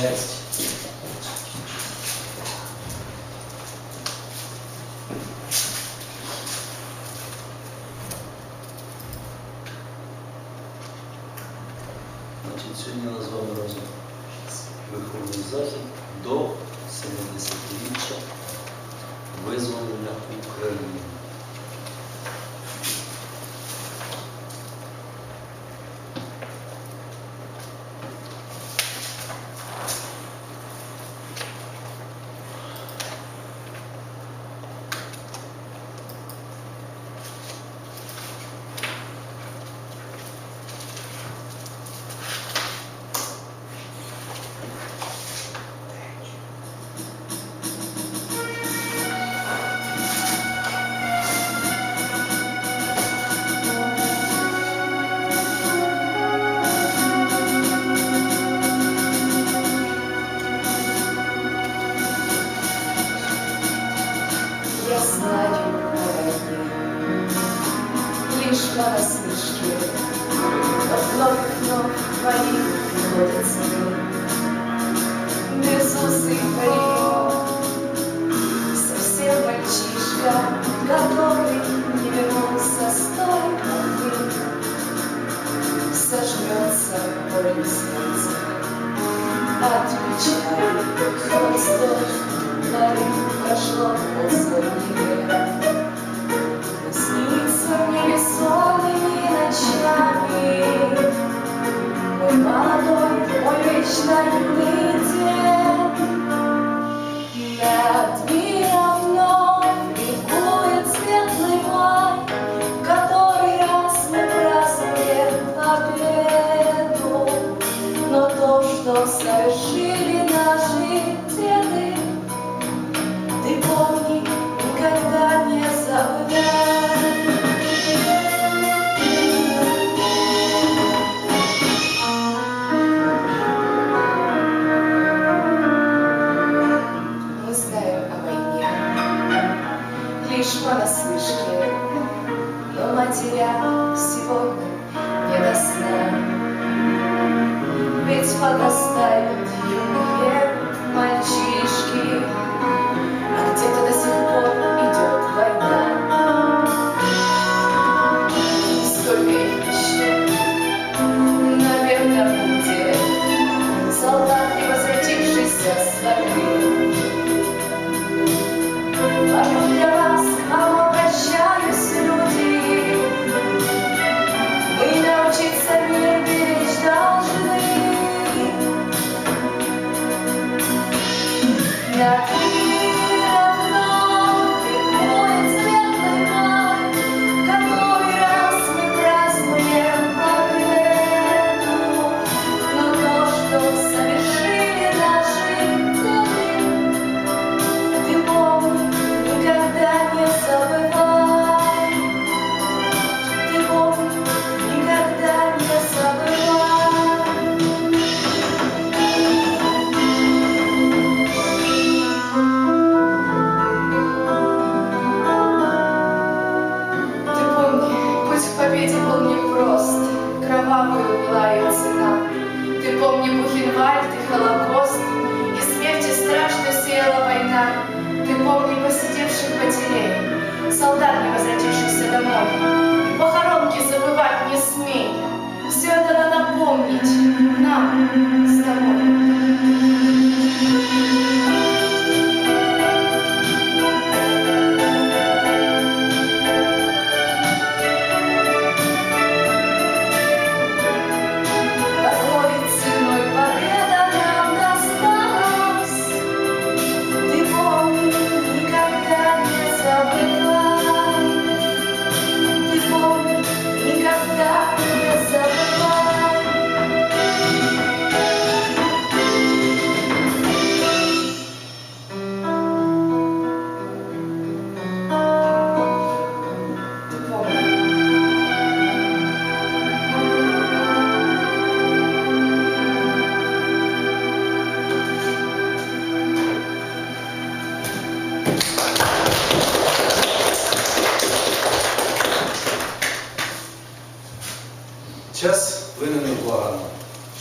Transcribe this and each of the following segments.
6. Значить, сьогодні у нас з виховний захід до 70-річчя визволення України. я, который не вернулся с той поры, сожмется боль сердца. Отвечай, хоть столь, но прошло полсотни.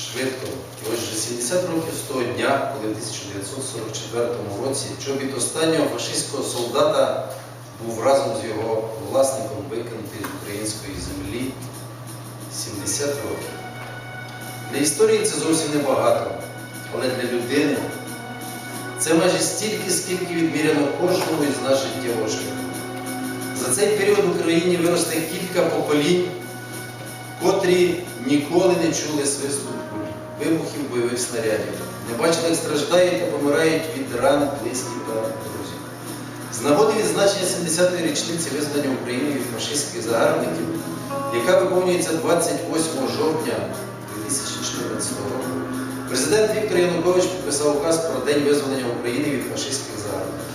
Швидко. І ось вже 70 років з того дня, коли в 1944 році чобіт останнього фашистського солдата був разом з його власником викинутий з української землі 70 років. Для історії це зовсім небагато, але для людини це майже стільки, скільки відміряно кожному із життєвого шляху. За цей період в Україні виросте кілька поколінь, котрі ніколи не чули свисту вибухів бойових снарядів, не бачили, як страждають та помирають від ран близьких та друзів. З нагоди відзначення 70-ї річниці визнання України від фашистських загарбників, яка виконується 28 жовтня 2014 року, президент Віктор Янукович підписав указ про День визволення України від фашистських загарбників.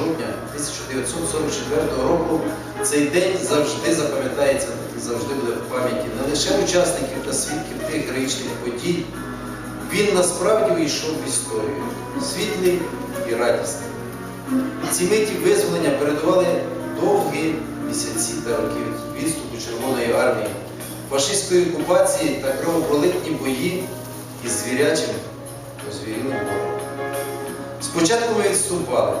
28 жовтня 1944 року цей день завжди запам'ятається і завжди буде в пам'яті не лише учасників та свідків тих героїчних подій, він насправді увійшов в історію, світлий і радісний. Ці миті визволення передували довгі місяці та роки відступу Червоної армії, фашистської окупації та кровопролитні бої із звірячим озвірілим ворогом. Спочатку ми відступали,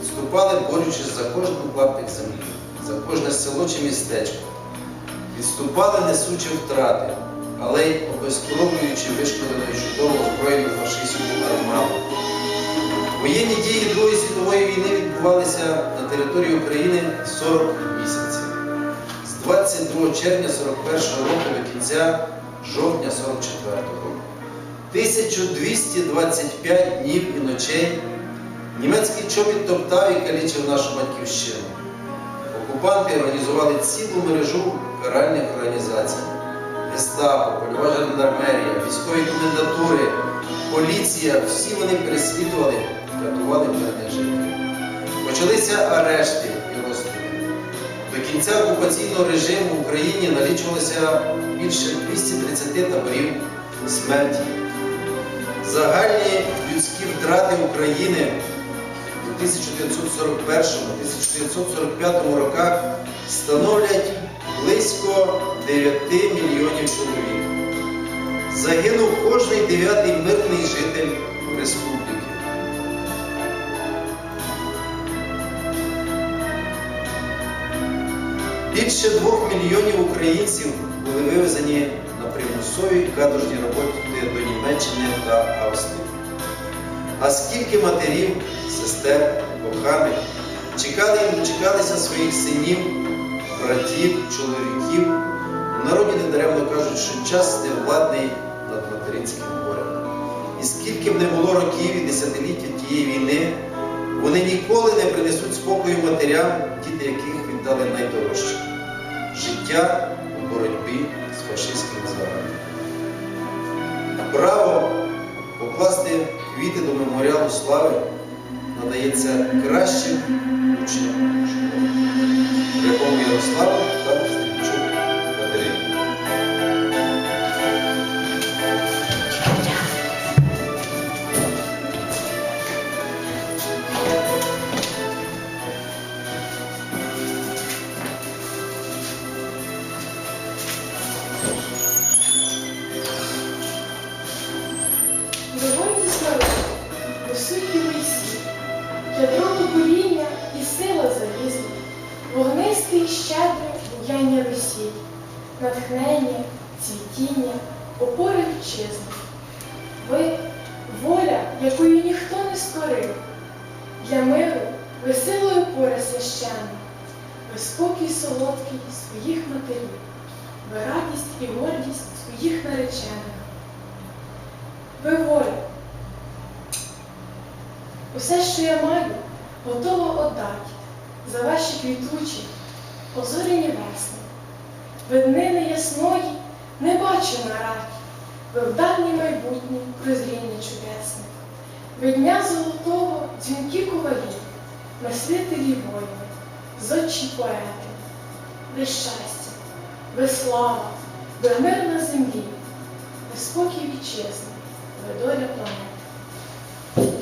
відступали, борючись за кожен клаптик землі, за кожне село чи містечко. Відступали, несучи втрати, але й обезкровлюючи вишколеною чудово озброєну фашистську армаду. Воєнні дії Другої світової війни відбувалися на території України 40 місяців. З 22 червня 41 року до кінця жовтня 44 року. 1225 днів і ночей німецький чобіт топтав і калічив нашу батьківщину. Окупанти організували цілу мережу каральних організацій. Гестапо, польова жандармерія, військові комендатури, поліція всі вони переслідували, катували мирних жителів. Почалися арешти і розстріли. До кінця окупаційного режиму в Україні налічувалося більше 230 таборів смерті. Загальні людські втрати України 1941-1945 роках становлять близько 9 мільйонів чоловік. Загинув кожний дев'ятий мирний житель республіки. Більше двох мільйонів українців були вивезені на примусові каторжні роботи до Німеччини та Австрії. А скільки матерів, сестер, коханих чекали і дочекалися своїх синів, братів, чоловіків. У народі недаремно кажуть, що час невладний над материнським горем. І скільки б не було років і десятиліть тієї війни, вони ніколи не принесуть спокою матерям, діти яких віддали найдорожче життя у боротьбі з фашистським загарбником. Право покласти квіти до меморіалу слави надається кращим учням школи. Ярославу та буяння весіль, натхнення, цвітіння, опори вітчизни. Ви воля, якої ніхто не створив, для миру ви силою пори священна, ви спокій солодкий своїх матерів, ви радість і гордість своїх наречених. Ви воля. Усе, що я маю, готово отдать за ваші квітучі, озорені весни. Ви днини ясної не бачу на раді, ви в дальнє майбутнє прозріння чудесне. Ви дня золотого дзвінки ковалі, мислителі воїни, зодчі поети, ви щастя, ви слава, ви мир на землі, ви спокій вітчизни, ви доля планети.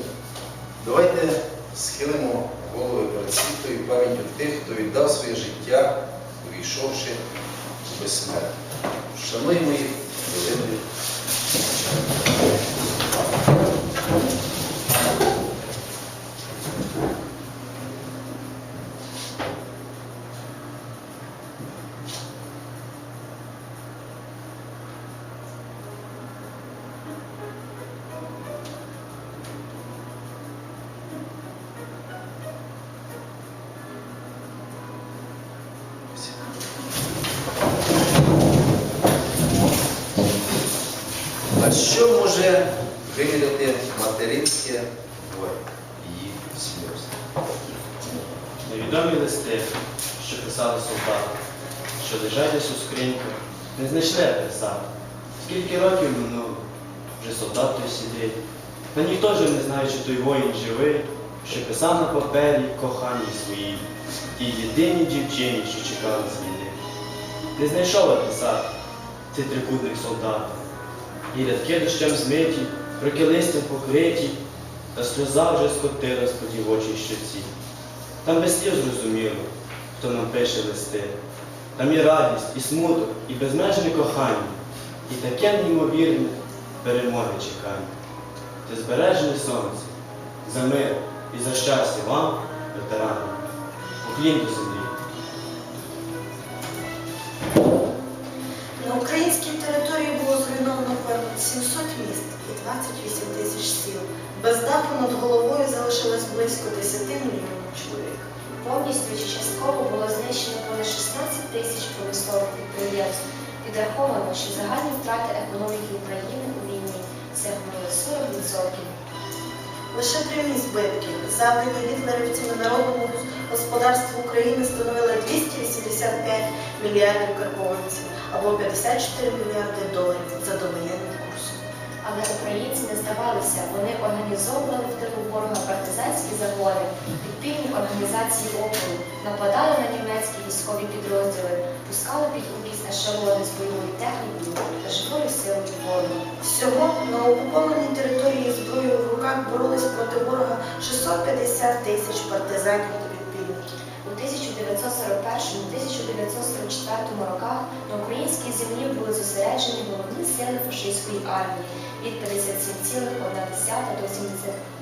Давайте схилимо голови перед світлою пам'яттю тих, хто віддав своє життя, увійшовши в безсмерть. Шануємо їх хвилиною що може виміряти материнське горе? Її сльози. Невідомі листи, що писали солдати, що лежать десь у скриньках, не знайшли адреса. Скільки років минуло, вже солдат той сидить. Та ніхто вже не знає, чи той воїн живий, що писав на папері коханій своїй, тій єдиній дівчині, що чекала звіни. Не знайшов адреса цей трикутник солдата. І рядки дощем змиті, руки листям покриті, та сльоза вже скотилась по дівочій щоці. Там без слів зрозуміло, хто нам пише листи. Там і радість, і смуток, і безмежне кохання, і таке неймовірне перемоги чекання. Ти збережене сонце, за мир і за щастя вам, ветерани, уклін до землі. 28 тисяч сіл. Без даху над головою залишилось близько 10 мільйонів чоловік. Повністю чи частково було знищено понад 16 тисяч промислових підприємств. Підраховано, що загальні втрати економіки України у війні сягнули 40%. Лише прямі збитки, завдані гітлерівцями народному господарству України становили 285 мільярдів карбованців або 54 мільярди доларів за курсом. Але українці не здавалися, вони організовували в тилу ворога партизанські загони, підпільні організації опору, нападали на німецькі військові підрозділи, пускали під обіз ешелони з бойовою технікою та живою силою ворога. Всього на окупованій території зброєю в руках боролись проти ворога 650 тисяч партизанів. У 1941-1944 роках на українській землі були зосереджені головні сили фашистської армії від 57,1 до 76,7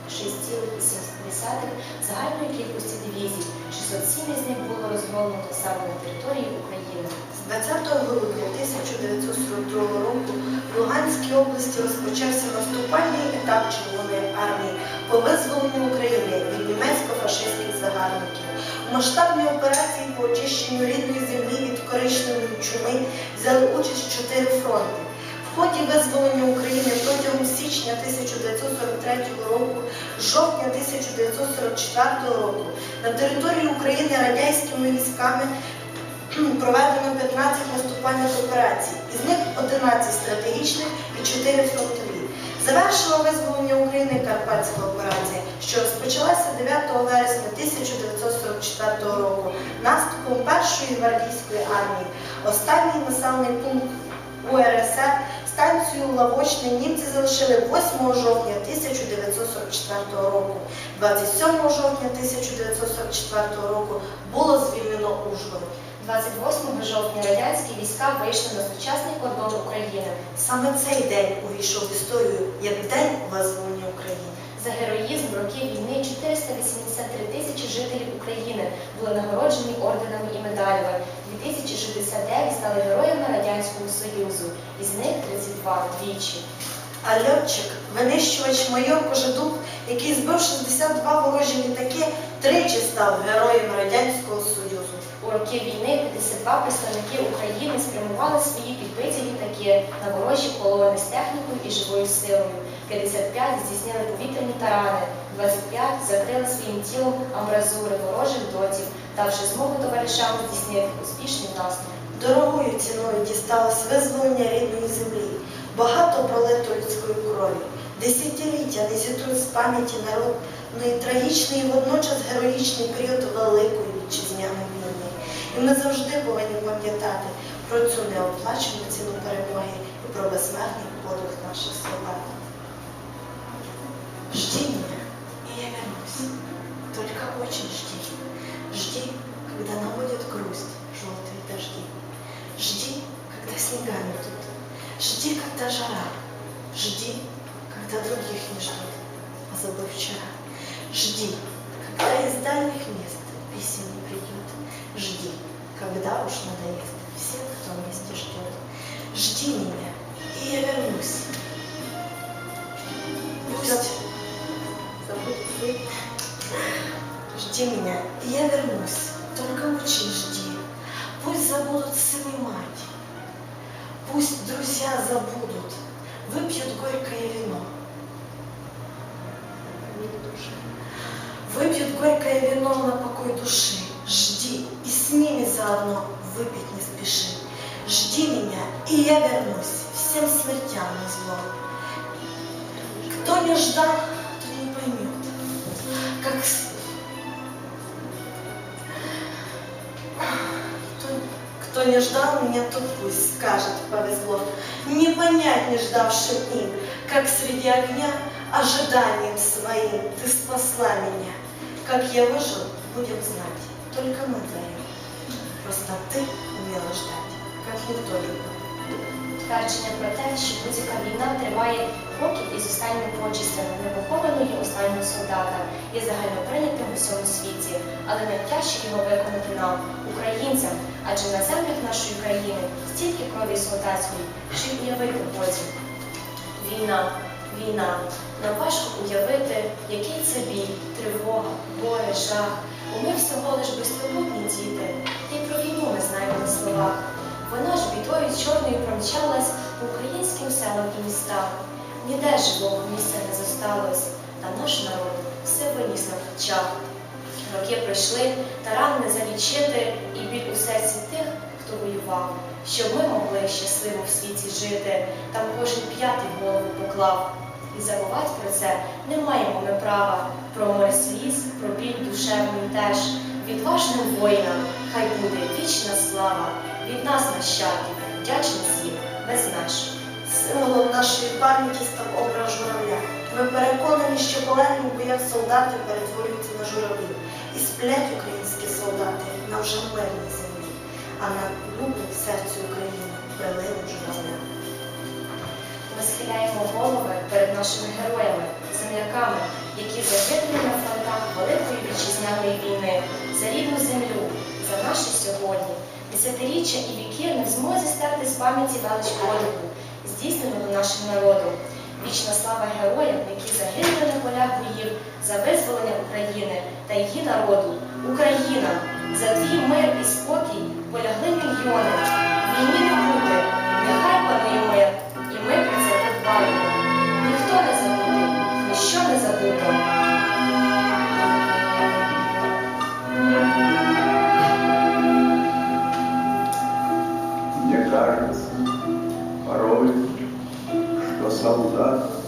загальної кількості дивізій. 607 із них було розгромлено саме на території України. З 20 грудня 1942 року в Луганській області розпочався наступальний етап Червоної армії по визволенню України від німецько-фашистських загарбників. У масштабній операції по очищенню рідної землі від коричневої чуми взяли участь чотири фронти. Ході визволення України протягом січня 1943 року, жовтня 1944 року на території України радянськими військами проведено 15 наступальних операцій, із них 11 стратегічних і 4 фронтові. Завершила визволення України Карпатська операція, що розпочалася 9 вересня 1944 року наступом першої гвардійської армії. Останній населений пункт УРСР станцію Лавочне німці залишили 8 жовтня 1944 року. 27 жовтня 1944 року було звільнено Ужгород. 28 жовтня радянські війська вийшли на сучасний кордон України. Саме цей день увійшов в історію як День визволення України. За героїзм в роки війни 483 тисячі жителів України були нагороджені орденами і медалями. 2069 стали героями Радянського Союзу, із них 32 двічі. А льотчик, винищувач майор Кожедуб, який збив 62 ворожі літаки, тричі став героєм Радянського Союзу. У роки війни 52 представники України спрямували свої підбиті літаки на ворожі колони з технікою і живою силою. 55 здійснили повітряні тарани, 25 закрили своїм тілом амбразури ворожих дотів, давши змогу товаришам здійснити успішний наступ. Дорогою ціною дісталось визволення рідної землі, багато пролито людської крові. Десятиліття не зітруть з пам'яті народної трагічний і водночас героїчний період Великої вітчизняної війни. І ми завжди повинні пам'ятати про цю неоплачену ціну перемоги і про безсмертний подвиг наших солдат. Жди меня, и я вернусь. Только очень жди. Жди, когда наводят грусть желтые дожди. Жди, когда снега метут. Жди, когда жара. Жди, когда других не ждут, позабыв вчера. Жди, когда из дальних мест писем не придет. Жди, когда уж надоест всем, кто вместе ждет. Жди меня, и я вернусь. Пусть. Жди меня, друзья забудут. Выпьют горькое вино. Выпьют горькое вино на покой души. Жди, и с ними заодно выпить не спеши. Жди меня, и я вернусь всем смертям на зло. Кто не ждал, кто не ждал меня, тот пусть скажет, повезло. Не понять не ждавшим им, как среди огня ожиданием своим ты спасла меня. Как я выжил, будем знать, только мы вдвоем. Просто ты умела ждать, как никто другой. Твердження про те, що будь-яка війна триває років із останніми почестями непохованої останнього солдата, є загальноприйнятим у всьому світі, але найтяжче його виконати нам, українцям, адже на землях нашої країни стільки крові солдатської, що й уявити потім. Війна, війна. Нам важко уявити, який це біль, тривога, горе, жах. Бо ми всього лиш безтурботні діти, і про війну ми знаємо на словах. Вона ж бідою чорною промчалась українським селам і містам. Ніде живого місця не зосталось, та наш народ все виніс на плечах. Роки пройшли, та ран не залічити, і біль у серці тих, хто воював, щоб ми могли щасливо в світі жити, там кожен п'ятий голову поклав. І забувати про це не маємо ми права, про море сліз, про біль душевний теж. Відважним воїнам хай буде вічна слава, від нас нащадків, вдячність їм без меж. Символом нашої пам'яті став образ журавля. Ми переконані, що полеглі в боях солдати перетворюються на журавлів і сплять українські солдати на вже мирній землі, а на любу серцю України прилинуть журавля. Ми схиляємо голови перед нашими героями, земляками, які загинули на фронтах Великої вітчизняної війни за рідну землю, за наше сьогодні. Десятиріччя і віки не в змозі стерти з пам'яті велич подвигу, здійсненого нашим народом. Вічна слава героям, які загинули на полях боїв за визволення України та її народу. Україна, за твій мир і спокій полягли мільйони. Війні не бути, нехай панує мир, і ми про це подбаємо. Ніхто не забутий, ніщо не забуто. Мне что солдат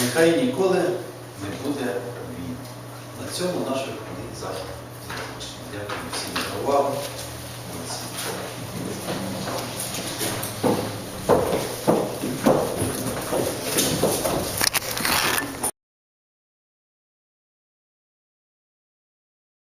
нехай ніколи не буде війни. На цьому наш вихідний захід. Дякую всім за увагу.